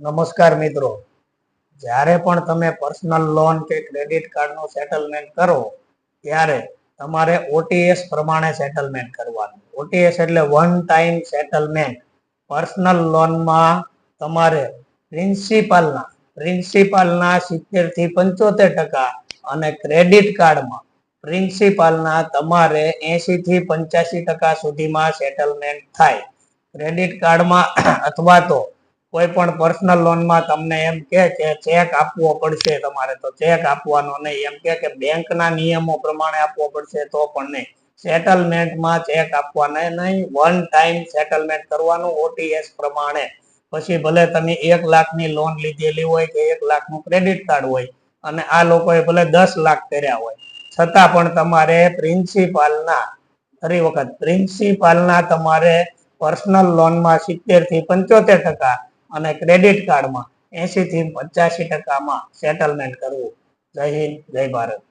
નમસ્કાર મિત્રો. જ્યારે પણ તમે પર્સનલ લોન કે ક્રેડિટ કાર્ડનું સેટલમેન્ટ કરો, ત્યારે તમારે ઓટીએસ પ્રમાણે સેટલમેન્ટ કરવાનું. ઓટીએસ એટલે વન ટાઈમ સેટલમેન્ટ. પર્સનલ લોનમાં તમારે પ્રિન્સિપાલના પ્રિન્સિપાલના સિત્તેરથી પંચોતેર ટકા અને ક્રેડિટ કાર્ડમાં પ્રિન્સિપાલના તમારે એંશીથી પંચ્યાસી ટકા સુધીમાં સેટલમેન્ટ થાય. ક્રેડિટ કાર્ડમાં અથવા તો કોઈ પણ પર્સનલ લોનમાં તમને એમ કે ચેક આપવો પડશે તમારે, તો ચેક આપવાનો નહીં. એમ કે કે બેંકના નિયમો પ્રમાણે આપવો પડશે તો પણ નહીં. સેટલમેન્ટમાં ચેક આપવાના નહીં. વન ટાઈમ સેટલમેન્ટ કરવાનું ઓટીએસ પ્રમાણે. પછી ભલે તમે એક લાખની લોન લીધેલી હોય કે એક લાખનું ક્રેડિટ કાર્ડ હોય, અને આ લોકોએ ભલે દસ લાખ કર્યા હોય, છતાં પણ તમારે પ્રિન્સિપાલના ફરી વખત પ્રિન્સિપાલના તમારે પર્સનલ લોનમાં સિત્તેરથી પંચોતેર ટકા અને ક્રેડિટ કાર્ડમાં એસી થી પચાસી ટકામાં સેટલમેન્ટ કરવું. જય હિન્દ જય ભારત.